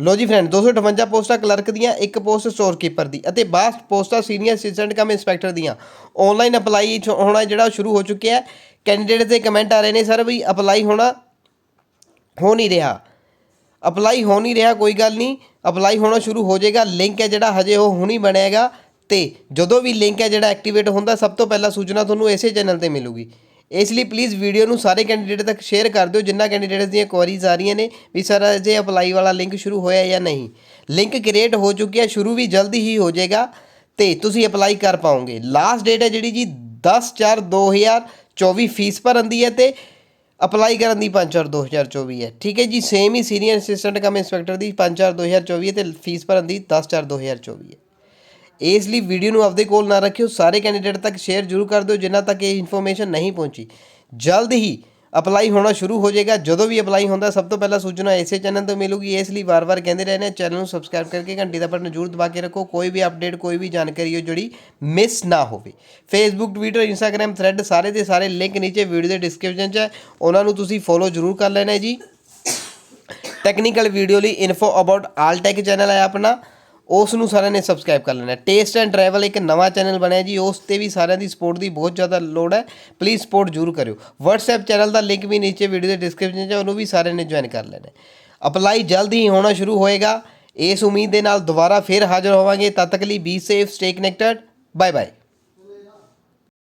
ਲੋ ਜੀ ਫਰੈਂਡ 258 ਪੋਸਟਾਂ, ਕਲਰਕ ਦੀਆਂ, ਇੱਕ ਪੋਸਟ ਸਟੋਰ ਕੀਪਰ ਦੀ ਅਤੇ 62 ਪੋਸਟਾਂ ਸੀਨੀਅਰ ਅਸਿਸਟੈਂਟ ਕਮ ਇੰਸਪੈਕਟਰ ਦੀਆਂ। ਆਨਲਾਈਨ ਅਪਲਾਈ ਹੋਣਾ ਜਿਹੜਾ ਸ਼ੁਰੂ ਹੋ ਚੁੱਕਿਆ ਹੈ। ਕੈਂਡੀਡੇਟ ਦੇ ਕਮੈਂਟ ਆ ਰਹੇ ਨੇ ਸਰ ਵੀ ਅਪਲਾਈ ਹੋਣਾ ਹੋ ਨਹੀਂ ਰਿਹਾ। ਅਪਲਾਈ ਹੋ ਨਹੀਂ ਰਿਹਾ, ਕੋਈ ਗੱਲ ਨਹੀਂ। ਅਪਲਾਈ ਹੋਣਾ ਸ਼ੁਰੂ ਹੋ ਜਾਏਗਾ। ਲਿੰਕ ਹੈ ਜਿਹੜਾ, ਹਜੇ ਉਹ ਹੁਣੀ ਬਣੇਗਾ ਤੇ ਜਦੋਂ ਵੀ ਲਿੰਕ ਹੈ ਜਿਹੜਾ ਐਕਟੀਵੇਟ ਹੁੰਦਾ, ਸਭ ਤੋਂ ਪਹਿਲਾਂ ਸੂਚਨਾ ਤੁਹਾਨੂੰ ਇਸੇ ਚੈਨਲ ਤੇ ਮਿਲੂਗੀ। ਇਸ ਲਈ ਪਲੀਜ਼ ਵੀਡੀਓ ਨੂੰ ਸਾਰੇ ਕੈਂਡੀਡੇਟ ਤੱਕ ਸ਼ੇਅਰ ਕਰ ਦਿਓ, ਜਿੰਨਾ ਕੈਂਡੀਡੇਟਸ ਦੀਆਂ ਕੁਆਰੀਜ਼ ਆ ਰਹੀਆਂ ਨੇ, ਵੀ ਸਰ ਅਜੇ ਅਪਲਾਈ ਵਾਲਾ ਲਿੰਕ ਸ਼ੁਰੂ ਹੋਇਆ ਜਾਂ ਨਹੀਂ। ਲਿੰਕ ਕ੍ਰੀਏਟ ਹੋ ਚੁੱਕਿਆ ਸ਼ੁਰੂ ਵੀ ਜਲਦੀ ਹੀ ਹੋ ਜਾਏਗਾ ਤੇ ਤੁਸੀਂ ਅਪਲਾਈ ਕਰ ਪਾਓਗੇ। ਲਾਸਟ ਡੇਟ ਹੈ ਜਿਹੜੀ ਜੀ 10 4 2024 ਫੀਸ ਭਰਨ ਦੀ ਹੈ ਤੇ ਅਪਲਾਈ ਕਰਨ ਦੀ 5 4 2024 ਹੈ। ਠੀਕ ਹੈ ਜੀ ਸੇਮ ਹੀ ਸੀਨੀਅਰ ਅਸਿਸਟੈਂਟ ਕਮ ਇੰਸਪੈਕਟਰ ਦੀ 5 4 2024 ਹੈ ਤੇ ਫੀਸ ਭਰਨ ਦੀ 10 4 2024 ਹੈ। ਇਸ ਲਈ ਵੀਡੀਓ ਨੂੰ ਆਪਦੇ ਕੋਲ ਨਾ ਰੱਖਿਓ। ਸਾਰੇ ਕੈਂਡੀਡੇਟ ਤੱਕ ਸ਼ੇਅਰ ਜ਼ਰੂਰ ਕਰ ਦਿਓ, ਜਿਨ੍ਹਾਂ ਤੱਕ ਇਹ ਇਨਫੋਰਮੇਸ਼ਨ ਨਹੀਂ ਪਹੁੰਚੀ। ਜਲਦ ਹੀ ਅਪਲਾਈ ਹੋਣਾ ਸ਼ੁਰੂ ਹੋ ਜਾਏਗਾ। ਜਦੋਂ ਵੀ ਅਪਲਾਈ ਹੁੰਦਾ, ਸਭ ਤੋਂ ਪਹਿਲਾਂ ਸੂਚਨਾ ਇਸੇ ਚੈਨਲ ਤੋਂ ਮਿਲੂਗੀ। ਇਸ ਲਈ ਵਾਰ-ਵਾਰ ਕਹਿੰਦੇ ਰਹਿੰਦੇ ਚੈਨਲ ਨੂੰ ਸਬਸਕ੍ਰਾਈਬ ਕਰਕੇ ਘੰਟੀ ਦਾ ਬਟਨ ਜ਼ਰੂਰ ਦਬਾ ਕੇ ਰੱਖੋ। ਕੋਈ ਵੀ ਅਪਡੇਟ ਕੋਈ ਵੀ ਜਾਣਕਾਰੀ ਹੋ ਜਿਹੜੀ ਮਿਸ ਨਾ ਹੋਵੇ। ਫੇਸਬੁੱਕ ਟਵਿੱਟਰ ਇੰਸਟਾਗ੍ਰam ਥ੍ਰੈਡ ਸਾਰੇ ਦੇ ਸਾਰੇ ਲਿੰਕ ਨੀਚੇ ਵੀਡੀਓ ਦੇ ਡਿਸਕ੍ਰਿਪਸ਼ਨ 'ਚ ਹੈ। ਉਹਨਾਂ ਨੂੰ ਤੁਸੀਂ ਫੋਲੋ ਜ਼ਰੂਰ ਕਰ ਲੈਣਾ ਜੀ। ਟੈਕਨੀਕਲ ਵੀਡੀਓ ਲਈ info about all tech channel ਹੈ ਆਪਣਾ। ਉਸ ਨੂੰ ਸਾਰਿਆਂ ਨੇ ਸਬਸਕ੍ਰਾਈਬ ਕਰ ਲੈਣਾ ਟੇਸਟ ਐਂਡ ਟਰੈਵਲ ਇੱਕ ਨਵਾਂ ਚੈਨਲ ਬਣਿਆ ਜੀ, ਉਸ ਤੇ ਵੀ ਸਾਰਿਆਂ ਦੀ ਸਪੋਰਟ ਦੀ ਬਹੁਤ ਜ਼ਿਆਦਾ ਲੋੜ ਹੈ। ਪਲੀਜ਼ ਸਪੋਰਟ ਜ਼ਰੂਰ ਕਰਿਓ। WhatsApp ਚੈਨਲ ਦਾ ਲਿੰਕ ਵੀ ਨੀਚੇ ਵੀਡੀਓ ਦੇ ਡਿਸਕ੍ਰਿਪਸ਼ਨ 'ਚ ਉਹਨੂੰ ਵੀ ਸਾਰਿਆਂ ਨੇ ਜੁਆਇਨ ਕਰ ਲੈਣਾ ਅਪਲਾਈ ਜਲਦੀ ਹੀ ਹੋਣਾ ਸ਼ੁਰੂ ਹੋਏਗਾ। ਇਸ ਉਮੀਦ ਦੇ ਨਾਲ ਦੁਬਾਰਾ ਫਿਰ ਹਾਜ਼ਰ ਹੋਵਾਂਗੇ। ਤਦ ਤੱਕ ਲਈ be safe stay connected bye bye